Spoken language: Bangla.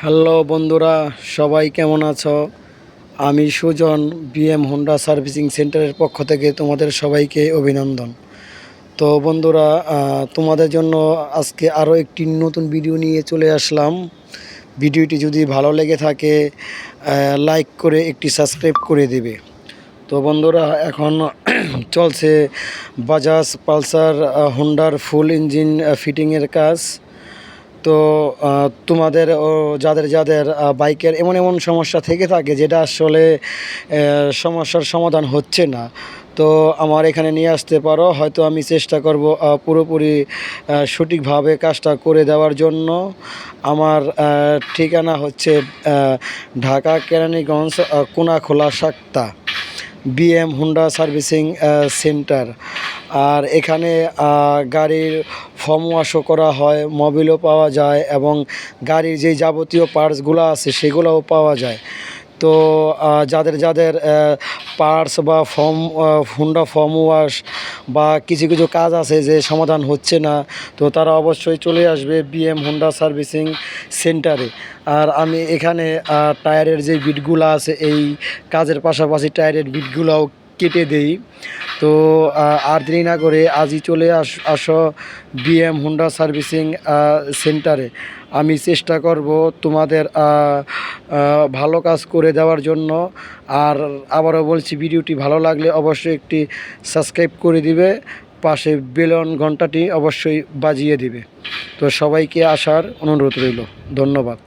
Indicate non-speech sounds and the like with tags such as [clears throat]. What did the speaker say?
হ্যালো বন্ধুরা, সবাই কেমন আছো? আমি সুজন, বিএম হোন্ডা সার্ভিসিং সেন্টারের পক্ষ থেকে তোমাদের সবাইকে অভিনন্দন। তো বন্ধুরা তোমাদের জন্য আজকে আরও একটি নতুন ভিডিও নিয়ে চলে আসলাম। ভিডিওটি যদি ভালো লেগে থাকে লাইক করে একটি সাবস্ক্রাইব করে দেবে। তো বন্ধুরা, এখন [clears throat] চলছে বাজাজ পালসার হোন্ডার ফুল ইঞ্জিন ফিটিংয়ের কাজ। তো তোমাদের ও যাদের যাদের বাইকের এমন এমন সমস্যা থেকে থাকে যেটা আসলে সমস্যার সমাধান হচ্ছে না। তো আমার এখানে নিয়ে আসতে পারো, হয়তো আমি চেষ্টা করব পুরোপুরি সঠিকভাবে কাজটা করে দেওয়ার জন্য। আমার ঠিকানা হচ্ছে Dhaka Keraniganj Konakhola Sakta BM Honda servicing centre. আর এখানে গাড়ির ফর্ম ওয়াশও করা হয় মোবিলও পাওয়া যায় এবং গাড়ির যে যাবতীয় পার্টসগুলো আছে সেগুলোও পাওয়া যায়। তো যাদের যাদের পার্টস বা ফর্ম হুন্ডা ফর্ম ওয়াশ বা কিছু কিছু কাজ আছে যে সমাধান হচ্ছে না, তো তারা অবশ্যই চলে আসবে বিএম হুন্ডা সার্ভিসিং সেন্টারে আর আমি এখানে টায়ারের যে বিটগুলো আছে, এই কাজের পাশাপাশি টায়ারের বিটগুলোও কেটে দেই। তো আর দেরি না করে আজই চলে আস, আসো বিএম হুন্ডা সার্ভিসিং সেন্টারে আমি চেষ্টা করব তোমাদের ভালো কাজ করে দেওয়ার জন্য। আর আবারও বলছি, ভিডিওটি ভালো লাগলে অবশ্যই একটি সাবস্ক্রাইব করে দিবে। পাশে বেলন ঘন্টাটি অবশ্যই বাজিয়ে দিবে। তো সবাইকে আসার অনুরোধ রইল। ধন্যবাদ।